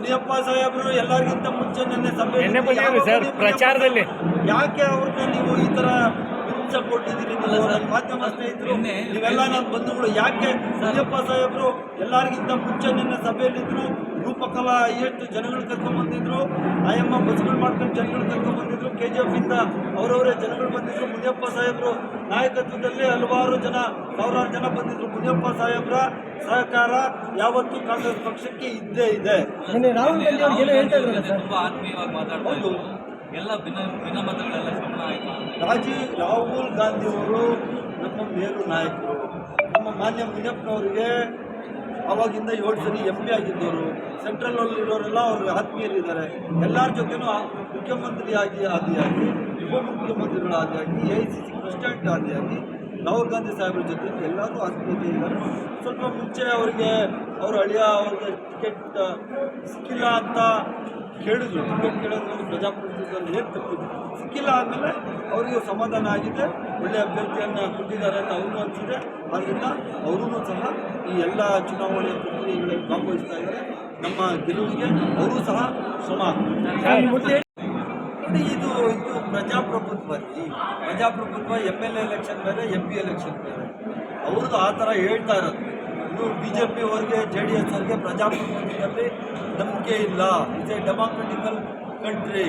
ಮುನಿಯಪ್ಪ ಸಾಹೇಬರು ಎಲ್ಲರಿಗಿಂತ ಮುಂಚೆ ನಿನ್ನೆ ಸಭೆ ಪ್ರಚಾರದಲ್ಲಿ. ಯಾಕೆ ಅವ್ರನ್ನ ನೀವು ಈ ತರ ಹಿಂಸೆ ಇದ್ದೀರಿ ನನ್ನ ಮಾಧ್ಯಮ ಸ್ನೇಹಿತರು ನೀವೆಲ್ಲ ನನ್ನ ಬಂಧುಗಳು. ಯಾಕೆ ಸಂಜಯಪ್ಪ ಸಾಹೇಬರು ಎಲ್ಲರಿಗಿಂತ ಮುಂಚೆ ನಿನ್ನ ಸಭೆಯಲ್ಲಿದ್ರು? ರೂಪಕಲಾ ಎಷ್ಟು ಜನಗಳು ಕರ್ಕೊಂಡ್ ಬಂದಿದ್ರು. ಆಯಮ್ಮ ಬಸ್ಗಳು ಮಾಡ್ಕೊಂಡು ಜನಗಳು ಕರ್ಕೊಂಡ್ ಬಂದಿದ್ರು. ಕೆ ಜಿ ಎಫ್ ಇಂದ ಅವರವರೇ ಜನಗಳು ಬಂದಿದ್ರು. ಮುನಿಯಪ್ಪ ಸಾಹೇಬರು ನಾಯಕತ್ವದಲ್ಲಿ ಹಲವಾರು ಜನ ಸಾವಿರಾರು ಜನ ಬಂದಿದ್ರು. ಮುನಿಯಪ್ಪ ಸಾಹೇಬ್ರ ಸಹಕಾರ ಯಾವತ್ತೂ ಕಾಂಗ್ರೆಸ್ ಪಕ್ಷಕ್ಕೆ ಇದ್ದೇ ಇದೆ. ಎಲ್ಲ ಭಿನ್ನ ಭಿನ್ನಮತಗಳೆಲ್ಲ ಶಮನ ಆಯ್ತು. ರಾಜೀವ್ ರಾಹುಲ್ ಗಾಂಧಿಯವರು ನಮ್ಮ ಮೇರು ನಾಯಕರು. ನಮ್ಮ ಮಾನ್ಯ ಮುನಿಯಪ್ಪನವರಿಗೆ ಅವಾಗಿಂದ ಏಳು ಸರಿ ಎಂ ಪಿ ಆಗಿದ್ದವರು. ಸೆಂಟ್ರಲಲ್ಲಿರೋರೆಲ್ಲ ಅವ್ರಿಗೆ ಆತ್ಮೀಯರಿದ್ದಾರೆ. ಎಲ್ಲರ ಜೊತೆನೂ ಮುಖ್ಯಮಂತ್ರಿ ಆಗಿ ಆದಿಯಾಗಿ ಉಪಮುಖ್ಯಮಂತ್ರಿಗಳಾದಿಯಾಗಿ A I C C president ಆದಿಯಾಗಿ Rahul Gandhi ಸಾಹೇಬ್ರ ಜೊತೆ ಎಲ್ಲರೂ ಆತ್ಮೀಯತೆ ಇದ್ದಾರೆ. ಸ್ವಲ್ಪ ಮುಂಚೆ ಅವರಿಗೆ ಅವ್ರ ಅಳಿಯ ಅವ್ರಿಗೆ ಟಿಕೆಟ್ ಸಿಕ್ಕಿಲ್ಲ ಅಂತ ಕೇಳಿದ್ರು. ಟಿಕೆಟ್ ಕೇಳೋದ್ರಲ್ಲಿ ಪ್ರಜಾಪ್ರಭುತ್ವದಲ್ಲಿ ಏನು ತಪ್ಪಿದ್ರು ಸಿಕ್ಕಿಲ್ಲ ಆದಮೇಲೆ ಅವರಿಗೆ ಸಮಾಧಾನ ಆಗಿದೆ. ಒಳ್ಳೆ ಅಭ್ಯರ್ಥಿಯನ್ನು ಕೊಟ್ಟಿದ್ದಾರೆ ಅಂತ ಅವ್ರಿಗೂ ಅನಿಸಿದೆ ಆದ್ದರಿಂದ ಅವರೂ ಸಹ ಈ ಎಲ್ಲ ಚುನಾವಣೆ ಪ್ರಕ್ರಿಯೆಗಳಲ್ಲಿ ಭಾಗವಹಿಸ್ತಾ ಇದ್ದಾರೆ. ನಮ್ಮ ಗೆಲುವಿಗೆ ಅವರು ಸಹ ಶ್ರಮ ಇದು ಇದು ಪ್ರಜಾಪ್ರಭುತ್ವ ಪ್ರಜಾಪ್ರಭುತ್ವ ಎಂ ಎಲ್ ಎಲೆಕ್ಷನ್ ಬೇರೆ ಎಂ ಪಿ ಎಲೆಕ್ಷನ್ ಬೇರೆ. ಅವ್ರದ್ದು ಆ ಥರ ಹೇಳ್ತಾ ಇರೋದು. ಇನ್ನು ಬಿ ಜೆ ಪಿ ಅವ್ರಿಗೆ ಜೆ ಡಿ ಎಸ್ ಅವ್ರಿಗೆ, ಪ್ರಜಾಪ್ರಭುತ್ವದಲ್ಲಿ ನಂಬಿಕೆ ಇಲ್ಲ. ಇಸ್ ಎ ಡೆಮಾಕ್ರೆಟಿಕಲ್ ಕಂಟ್ರಿ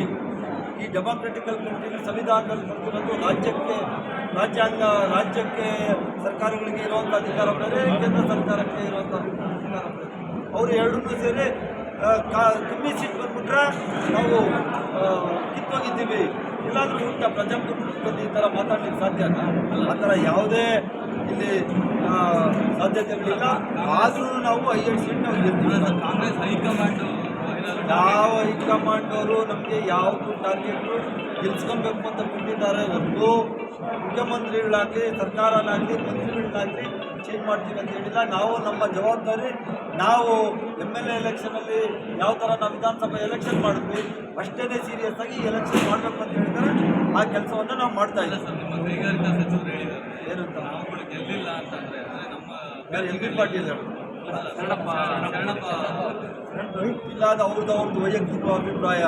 ಈ ಡೆಮಾಕ್ರೆಟಿಕಲ್ ಕಂಟ್ರಿ ಸಂವಿಧಾನದಲ್ಲಿ ಬರ್ತಿರೋದು ರಾಜ್ಯಕ್ಕೆ, ರಾಜ್ಯಾಂಗ, ರಾಜ್ಯಕ್ಕೆ ಸರ್ಕಾರಗಳಿಗೆ ಇರುವಂಥ ಅಧಿಕಾರ ಬೇರೆ, ಕೇಂದ್ರ ಸರ್ಕಾರಕ್ಕೆ ಇರುವಂಥ ಅಧಿಕಾರ ಅವರು ಎರಡನ್ನೂ ಸೇರಿ ಕಮ್ಮಿ ಸೀಟ್ ಬಂದ್ಬಿಟ್ರೆ ನಾವು ಕಿತ್ತೋಗಿದ್ದೀವಿ. ಇಲ್ಲಾಂದ್ರೂ ಉಂಟ ಪ್ರಜಾಪ್ರಭುತ್ವದಲ್ಲಿ ಈ ಥರ ಮಾತಾಡ್ಲಿಕ್ಕೆ ಸಾಧ್ಯ ಆ ಥರ ಯಾವುದೇ ಇಲ್ಲಿ ಸಾಧ್ಯತೆಗಳಿಲ್ಲ ಆದರೂ ನಾವು ಐದು ಸೀಟ್ ನಾವು ಗೆಲ್ತೀವಿ ಕಾಂಗ್ರೆಸ್ ಹೈಕಮಾಂಡ್ ಯಾವ ಹೈಕಮಾಂಡ್ ಅವರು ನಮಗೆ ಯಾವುದು ಟಾರ್ಗೆಟು ಗೆಲ್ಸ್ಕೊಬೇಕು ಅಂತ ಕೊಟ್ಟಿದ್ದಾರೆ ಹೊರತು ಮುಖ್ಯಮಂತ್ರಿಗಳಾಗಲಿ ಸರ್ಕಾರನಾಗಲಿ ಮಂತ್ರಿಗಳನ್ನಾಗಲಿ ಚೇಂಜ್ ಮಾಡ್ತೀವಿ ಅಂತ ಹೇಳಿಲ್ಲ. ನಾವು ನಮ್ಮ ಜವಾಬ್ದಾರಿ ನಾವು ಎಂ ಎಲ್ ಎ ಎಲೆಕ್ಷನಲ್ಲಿ ಯಾವ ಥರ ನಾವು ವಿಧಾನಸಭೆ ಎಲೆಕ್ಷನ್ ಮಾಡಿದ್ವಿ ಅಷ್ಟೇ ಸೀರಿಯಸ್ ಆಗಿ ಎಲೆಕ್ಷನ್ ಮಾಡಬೇಕು ಅಂತ ಹೇಳಿದರೆ ಆ ಕೆಲಸವನ್ನು ನಾವು ಮಾಡ್ತಾ ಇಲ್ಲ ಸರ್ ನಿಮ್ಮ ಕೈಗಾರಿಕಾ ಸಚಿವರು ಹೇಳಿದ್ದಾರೆ. ಏನಂತ? ನಾವುಗಳು ಗೆಲ್ಲಿಲ್ಲ ಅಂತಂದ್ರೆ ಅಂದ್ರೆ ನಮ್ಮ ಎಲ್ ಬಿ ಪಾಟೀಲ್ ಶರಣಪ್ಪ ಅವ್ರದ್ದು ಅವ್ರದ್ದು ವೈಯಕ್ತಿಕ ಅಭಿಪ್ರಾಯ.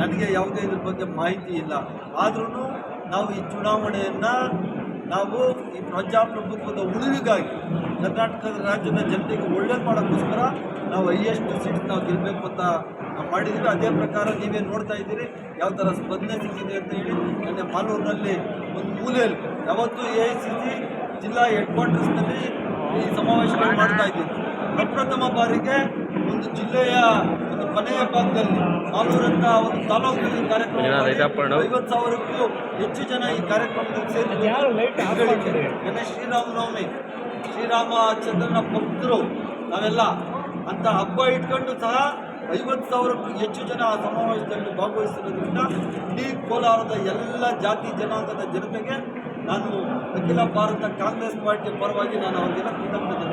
ನನಗೆ ಯಾವುದೇ ಇದ್ರ ಬಗ್ಗೆ ಮಾಹಿತಿ ಇಲ್ಲ. ಆದ್ರೂ ನಾವು ಈ ಚುನಾವಣೆಯನ್ನು ನಾವು ಈ ಪ್ರಜಾಪ್ರಭುತ್ವದ ಉಳಿವಿಗಾಗಿ ಕರ್ನಾಟಕದ ರಾಜ್ಯದ ಜನತೆಗೆ ಒಳ್ಳೇದು ಮಾಡೋಕ್ಕೋಸ್ಕರ ನಾವು ಹೈಯೆಸ್ಟ್ ಸೀಟ್ ನಾವು ಗೆಲ್ಲಬೇಕು ಅಂತ ಮಾಡಿದ್ದೀವಿ. ಅದೇ ಪ್ರಕಾರ ನೀವೇನು ನೋಡ್ತಾ ಇದ್ದೀರಿ. ಯಾವ ಥರ ಸ್ಪಂದನೆ ಸಿಕ್ಕಿದೆ ಅಂತ ಹೇಳಿ ನನ್ನ ಮಾಲೂರಿನಲ್ಲಿ ಒಂದು ಮೂಲೆಯಲ್ಲಿ ಯಾವತ್ತೂ ಎ ಐ ಸಿ ಸಿ ಜಿಲ್ಲಾ ಹೆಡ್ ಕ್ವಾರ್ಟರ್ಸ್ನಲ್ಲಿ ಈ ಸಮಾವೇಶಗಳು ಮಾಡ್ತಾ ಇದ್ದೀವಿ ಪ್ರಪ್ರಥಮ ಬಾರಿಗೆ ಒಂದು ಜಿಲ್ಲೆಯ ಒಂದು ಭಾಗದಲ್ಲಿ ಮಾಲೂರಂತ ಒಂದು ತಾಲೂಕಿನಲ್ಲಿ ಕಾರ್ಯಕ್ರಮ ಐವತ್ತು ಸಾವಿರಕ್ಕೂ ಹೆಚ್ಚು ಜನ ಈ ಕಾರ್ಯಕ್ರಮದಲ್ಲಿ ಸೇರಿದ್ದಾರೆ. ನನ್ನ ಶ್ರೀರಾಮನವಮಿ ಶ್ರೀರಾಮಚಂದ್ರನ ಭಕ್ತರು ನಾವೆಲ್ಲ ಅಂತ ಹಬ್ಬ ಇಟ್ಕೊಂಡು ಸಹ ಐವತ್ತು ಸಾವಿರಕ್ಕೂ ಹೆಚ್ಚು ಜನ ಆ ಸಮಾವೇಶದಲ್ಲಿ ಭಾಗವಹಿಸಿರೋದ್ರಿಂದ ಇಡೀ ಕೋಲಾರದ ಎಲ್ಲ ಜಾತಿ ಜನಾಂಗದ ಜನತೆಗೆ ನಾನು ಅಖಿಲ ಭಾರತ ಕಾಂಗ್ರೆಸ್ ಪಾರ್ಟಿ ಪರವಾಗಿ ನಾನು ಅವರಿಗೆಲ್ಲ ಕೃತಜ್ಞತೆ